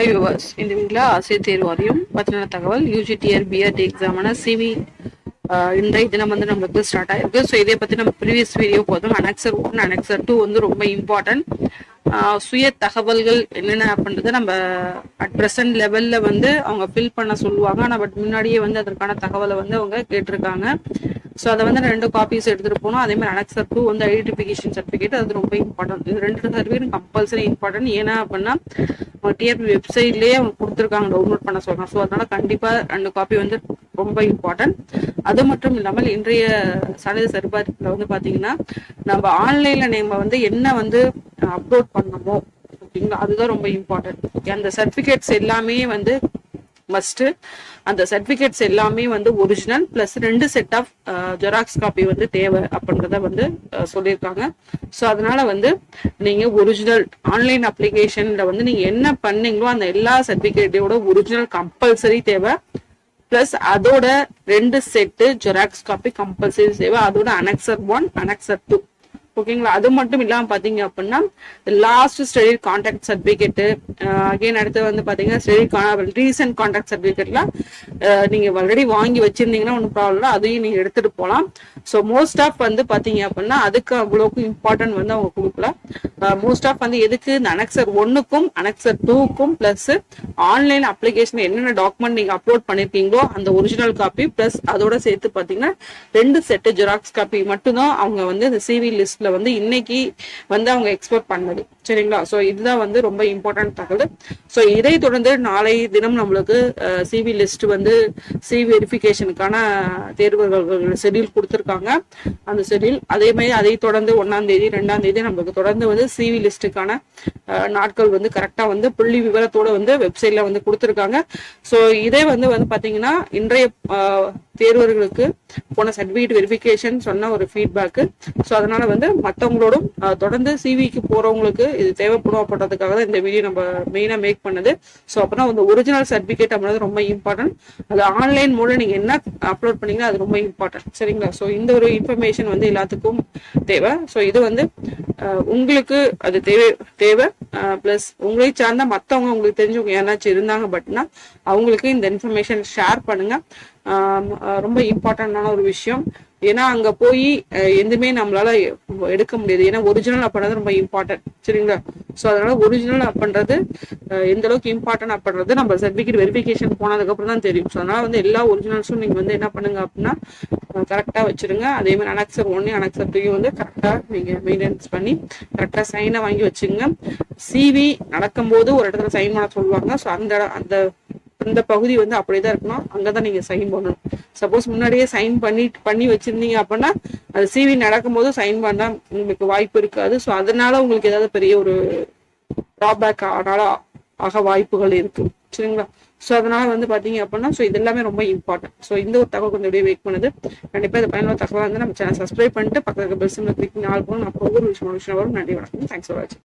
Hi viewers இந்த வீட்டில் ஆசிரியர் தேர்வு வாரியம் பத்தின தகவல் யூஜிடிஆர் பிஆர்டி எக்ஸாமான சிவி இன்றைய தினம் வந்து நம்மளுக்கு ஸ்டார்ட் ஆயிருக்கு. ஸோ இதை பற்றி நம்ம ப்ரீவியஸ் வீடியோ போதும். அனெக்சர் ஒன் அனெக்சர் டூ வந்து ரொம்ப இம்பார்ட்டன்ட் சுய தகவல்கள் என்னென்ன அப்படின்றத நம்ம அட் ப்ரெசன்ட் லெவலில் வந்து அவங்க ஃபில் பண்ண சொல்லுவாங்க. ஆனால் பட் முன்னாடியே வந்து அதற்கான தகவலை வந்து அவங்க கேட்டிருக்காங்க. ஸோ அதை வந்து ரெண்டு காப்பீஸ் எடுத்துகிட்டு போகணும். அதே மாதிரி அனெக்சர் டூ வந்து ஐடென்டிஃபிகேஷன் சர்டிஃபிகேட் அது ரொம்ப இம்பார்ட்டன்ட் இது ரெண்டு சர்டிஃபிகேட் கம்பல்சரி இம்பார்ட்டன்ட் ஏன்னா அப்படின்னா டிஆர்பி வெப்சைட்லேயே அவங்க கொடுத்துருக்காங்க. டவுன்லோட் பண்ண சொல்கிறாங்க ஸோ அதனால் கண்டிப்பாக ரெண்டு காப்பி வந்து ரொம்ப இம்பார்ட்டன்ட் அது மட்டும் இல்லாமல் இன்றைய சான்றிதழ் சரிபார்ப்பில் வந்து பார்த்தீங்கன்னா நம்ம ஆன்லைனில் நம்ம வந்து என்ன வந்து அப்லோட் பண்ணணுமோ? ஓகேங்களா அதுதான் ரொம்ப இம்பார்ட்டன்ட் அந்த சர்டிஃபிகேட்ஸ் எல்லாமே வந்து மஸ்ட்டு அந்த சர்டிஃபிகேட்ஸ் எல்லாமே வந்து ஒரிஜினல் ப்ளஸ் ரெண்டு செட் ஆஃப் ஜெராக்ஸ் காப்பி வந்து தேவை அப்படின்றத வந்து சொல்லியிருக்காங்க. ஸோ அதனால வந்து நீங்க ஒரிஜினல் ஆன்லைன் அப்ளிகேஷன்ல வந்து நீங்க என்ன பண்ணீங்களோ அந்த எல்லா சர்டிஃபிகேட்டோட ஒரிஜினல் கம்பல்சரி தேவை. பிளஸ் அதோட ரெண்டு செட்டு ஜெராக்ஸ் காப்பி கம்பல்சரி தேவை. அதோட அனெக்சர் ஒன் அனெக்சர் டூ ஓகேங்களா? அது மட்டும் இல்லாமல் பார்த்தீங்க அப்படின்னா last study contact certificate again அடுத்து வந்து பாத்தீங்கன்னா ஸ்டடி ரீசன்ட் கான்டாக்ட் சர்டிஃபிகேட்லாம் நீங்க ஆல்ரெடி வாங்கி வச்சிருந்தீங்கன்னா ஒன்றும் ப்ராப்ளம் இல்லை. அதையும் நீங்க எடுத்துட்டு போகலாம் ஸோ மோஸ்ட் ஆஃப் வந்து பாத்தீங்க அப்படின்னா அதுக்கு அவ்வளோக்கு இம்பார்ட்டன்ட் வந்து அவங்க கொடுக்கல. மோஸ்ட் ஆஃப் வந்து எதுக்கு? இந்த அனக்சர் ஒன்னுக்கும் அனக்சர் டூக்கும் ப்ளஸ் ஆன்லைன் அப்ளிகேஷன் என்னென்ன டாக்குமெண்ட் நீங்க அப்லோட் பண்ணிருக்கீங்களோ அந்த ஒரிஜினல் காப்பி ப்ளஸ் அதோட சேர்த்து பார்த்தீங்கன்னா ரெண்டு செட்டு ஜெராக்ஸ் காப்பி மட்டும்தான் அவங்க வந்து இந்த சிவி லிஸ்ட்ல வந்து இன்னைக்கு வந்து அவங்க எக்ஸ்போர்ட் பண்ணது. சரிங்களா? ஸோ இதுதான் வந்து ரொம்ப இம்பார்ட்டன்ட் தகவல். ஸோ இதை தொடர்ந்து நாளை தினம் நம்மளுக்கு சிவி லிஸ்ட் வந்து சிவி வெரிஃபிகேஷனுக்கான தேர்வுகள் ஷெடியூல் கொடுத்துருக்காங்க. அந்த ஷெடியூல் அதே மாதிரி அதை தொடர்ந்து ஒன்னாம் தேதி ரெண்டாம் தேதி நம்மளுக்கு தொடர்ந்து வந்து சிவி லிஸ்ட்டுக்கான நாட்கள் வந்து கரெக்டா வந்து புள்ளி விவரத்தோட வந்து வெப்சைட்ல வந்து கொடுத்துருக்காங்க. ஸோ இதே வந்து வந்து பாத்தீங்கன்னா இன்றைய தேர்வர்களுக்கு போன சர்டிஃபிகேட் வெரிஃபிகேஷன் சொன்ன ஒரு ஃபீட்பேக்கு ஸோ அதனால வந்து மற்றவங்களோடும் தொடர்ந்து சிவிக்கு போறவங்களுக்கு இது தேவைப்படும் அப்படின்றதுக்காக தான் இந்த வீடியோ நம்ம மெயினாக மேக் பண்ணது. ஸோ அப்புறம் அந்த ஒரிஜினல் சர்டிஃபிகேட் அப்படின்றது ரொம்ப இம்பார்ட்டன்ட் அது ஆன்லைன் மூலம் நீங்க என்ன அப்லோட் பண்ணீங்கன்னா அது ரொம்ப இம்பார்ட்டன்ட் சரிங்களா? ஸோ இந்த ஒரு இன்ஃபர்மேஷன் வந்து எல்லாத்துக்கும் தேவை. ஸோ இது வந்து உங்களுக்கு அது தேவை தேவை. ப்ளஸ் உங்களை சார்ந்த மற்றவங்க உங்களுக்கு தெரிஞ்சவங்க யாராச்சும் இருந்தாங்க பட்னா அவங்களுக்கு இந்த இன்ஃபர்மேஷன் ஷேர் பண்ணுங்க. ரொம்ப இம்பார்ட்டண்டான ஒரு விஷயம். ஏன்னா அங்க போய் எதுவுமே நம்மளால எடுக்க முடியாது. ஏன்னா ஒரிஜினல் அப்படின்றது ரொம்ப இம்பார்ட்டன்ட் சரிங்களா? ஸோ அதனால ஒரிஜினல் அப்படின்றது எந்த அளவுக்கு இம்பார்ட்டன்ட் அப்படின்றது நம்ம சர்டிஃபிகேட் வெரிஃபிகேஷன் போனதுக்கு அப்புறம் தான் தெரியும். ஸோ அதனால வந்து எல்லா ஒரிஜினல்ஸும் நீங்க வந்து என்ன பண்ணுங்க அப்படின்னா கரெக்டாக வச்சிருங்க. அதே மாதிரி அனக்சர் ஒன்னு அனக்சர் டூயும் வந்து கரெக்டாக நீங்கள் மெயின்டெனன்ஸ் பண்ணி கரெக்டாக சைனை வாங்கி வச்சுங்க. சிவி நடக்கும்போது ஒரு இடத்துல சைன் பண்ண சொல்லுவாங்க. ஸோ அந்த அந்த அந்த பகுதி வந்து அப்படியே தான் இருக்கணும். அங்கதான் நீங்கள் சைன் பண்ணணும். சப்போஸ் முன்னாடியே சைன் பண்ணி பண்ணி வச்சிருந்தீங்க அப்படின்னா அது சிவி நடக்கும்போது சைன் பண்ண உங்களுக்கு வாய்ப்பு இருக்காது. ஸோ அதனால உங்களுக்கு ஏதாவது பெரிய ஒரு ட்ராபேக் ஆனால ஆக வாய்ப்புகள் இருக்கு. சரிங்களா? ஸோ அதனால வந்து பார்த்தீங்க அப்படின்னா ஸோ இது எல்லாமே ரொம்ப இம்பார்ட்டன்ட் ஸோ இந்த ஒரு தகவல் கொஞ்சம் அப்படியே வெயிட் பண்ணுது. கண்டிப்பாக இந்த பயனுள்ள தகவல் வந்து நம்ம சேனல் சப்ஸ்கிரைப் பண்ணிட்டு பக்கத்துக்கு பெல் கிளிக் நாள் போகணும் அப்போ ஒரு விஷயம் விஷயம் வரும். நன்றி வணக்கம். தேங்க்ஸ் ஃபார் வாட்சிங்